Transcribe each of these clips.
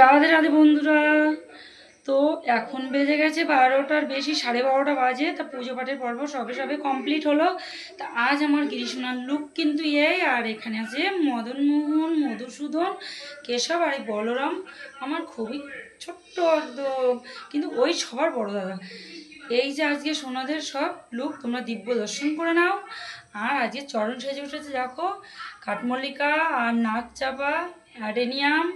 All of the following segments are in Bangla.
রাধে রাধে বন্ধুরা। তো এখন বেজে গেছে বারোটার বেশি, সাড়ে বারোটা বাজে। তা পুজো পাঠের পর্ব সবে সবে কমপ্লিট হলো। তা আজ আমার গিরিশোনার লুক কিন্তু এই, আর এখানে আছে মদনমোহন মধুসূদন, কেশব আর এই বলরাম। আমার খুবই ছোট্ট একদম। কিন্তু ওই সবার বড় দাদা। এই যে আজকে সোনাদের সব লুক তোমরা দিব্য দর্শন করে নাও। আর আজকে চরণ সেজে উঠেছে, দেখো। কাঠমল্লিকা আর নাক চাপা অ্যাডেনিয়াম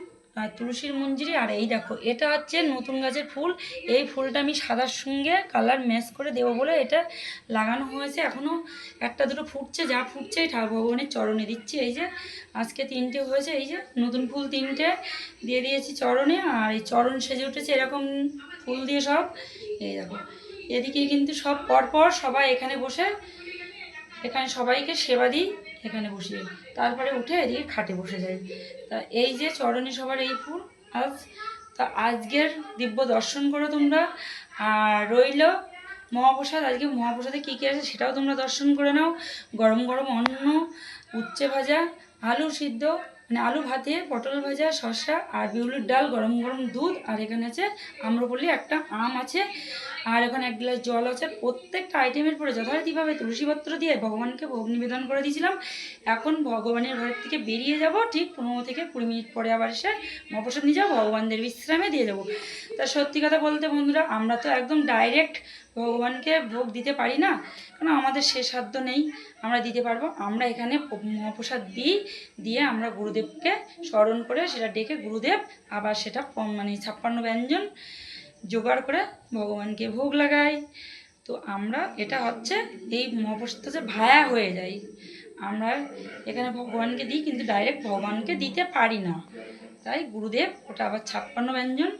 তুলসীর মঞ্জিরি। আর এই দেখো, এটা হচ্ছে নতুন গাছের ফুল। এই ফুলটা আমি সাদার সঙ্গে কালার ম্যাচ করে দেবো বলে এটা লাগানো হয়েছে। এখনও একটা দুটো ফুটছে, যা ফুটছে ঠাকুর ভগবানের চরণে। দিচ্ছি এই যে, আজকে তিনটে হয়েছে। এই যে, নতুন ফুল তিনটে দিয়ে দিয়েছি চরণে। আর এই চরণ সেজে উঠেছে এরকম ফুল দিয়ে সব। এই দেখো, এদিকে কিন্তু সব পরপর সবাই এখানে বসে, এখানে সবাইকে সেবা দিই। এখানে বসিয়ে তারপরে উঠে এদিকে খাটে বসে যাই। তা এই যে চরণে সবার এই ফুল, আজ, তা আজকের দিব্য দর্শন করো তোমরা। আর রইল মহাপ্রসাদ। আজকে মহাপ্রসাদে কী কী আছে সেটাও তোমরা দর্শন করে নাও। গরম গরম অন্ন, উচ্ছে ভাজা, আলু সিদ্ধ মানে আলু ভাতে, পটল ভাজা, শসা আর বিউলির ডাল, গরম গরম দুধ। আর এখানে আছে আম্রপল্লি, একটা আম আছে। আর এখানে এক গ্লাস জল আছে, প্রত্যেকটা আইটেমের পরে যথারীতিভাবে তুলসীপত্র দিয়ে ভগবানকে ভোগ নিবেদন করে দিয়েছিলাম। এখন ভগবানের ঘরের থেকে বেরিয়ে যাব, ঠিক পনেরো থেকে কুড়ি মিনিট পরে আবার এসে মহাপ্রসাদ নিয়ে যাব, ভগবানদের বিশ্রামে দিয়ে যাব। তা সত্যি কথা বলতে বন্ধুরা, আমরা তো একদম ডাইরেক্ট ভগবানকে ভোগ দিতে পারি না কারণ আমাদের সে সাধ্য নেই, আমরা দিতে পারব। আমরা এখানে মহাপ্রসাদ দিই, দিয়ে আমরা গুরুদেবকে স্মরণ করে সেটা ডেকে গুরুদেব আবার সেটা মানে ছাপ্পান্ন ব্যঞ্জন জোগাড় করে ভগবানকে ভোগ লাগাই। তো আমরা, এটা হচ্ছে এই মহাপ্রসাদটা যে ভায়া হয়ে যায়। আমরা এখানে ভগবানকে দিই, কিন্তু ডাইরেক্ট ভগবানকে দিতে পারি না। তাই গুরুদেব ওটা আবার ছাপ্পান্ন ব্যঞ্জন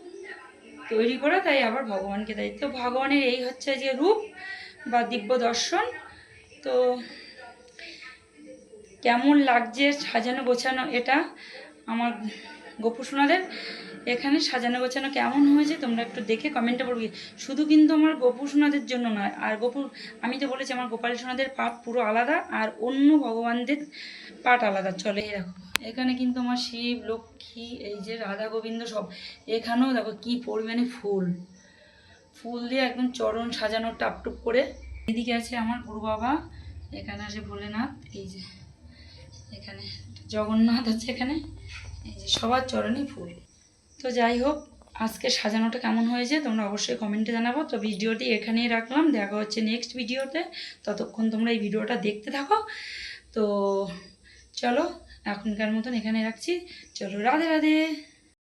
তৈরি করে, তাই আবার ভগবানকে দেয়। তো ভগবানের এই হচ্ছে যে রূপ বা দিব্য দর্শন। তো কেমন লাগছে সাজানো গোছানো এটা আমার গোপু সোনাদের? এখানে সাজানো গোছানো কেমন হয়েছে তোমরা একটু দেখে কমেন্টে পড়বে শুধু কিন্তু আমার গোপু সোনাদের জন্য নয়, আর গোপুর, আমি তো বলেছি আমার গোপাল সোনাদের পাঠ পুরো আলাদা, আর অন্য ভগবানদের পাঠ আলাদা। চলে দেখো, এখানে কিন্তু আমার শিব, লক্ষ্মী, এই যে রাধা গোবিন্দ সব। এখানেও দেখো কি পরিমাণে ফুল। ফুল দিয়ে একদম চরণ সাজানো টাপটুপ করে। এদিকে আছে আমার গুরু বাবা, এখানে আছে ভোলেনাথ, এই যে এখানে জগন্নাথ আছে এখানে। এই যে সবার চরণে ফুল। তো যাই হোক, আজকে সাজানোটা কেমন হয়েছে তোমরা অবশ্যই কমেন্টে জানাব। তো ভিডিওটি এখানেই রাখলাম, দেখা হচ্ছে নেক্সট ভিডিওতে। ততক্ষণ তোমরা এই ভিডিওটা দেখতে থাকো। তো চলো, এখনকার মতন এখানে রাখছি। চলো, রাধে রাধে।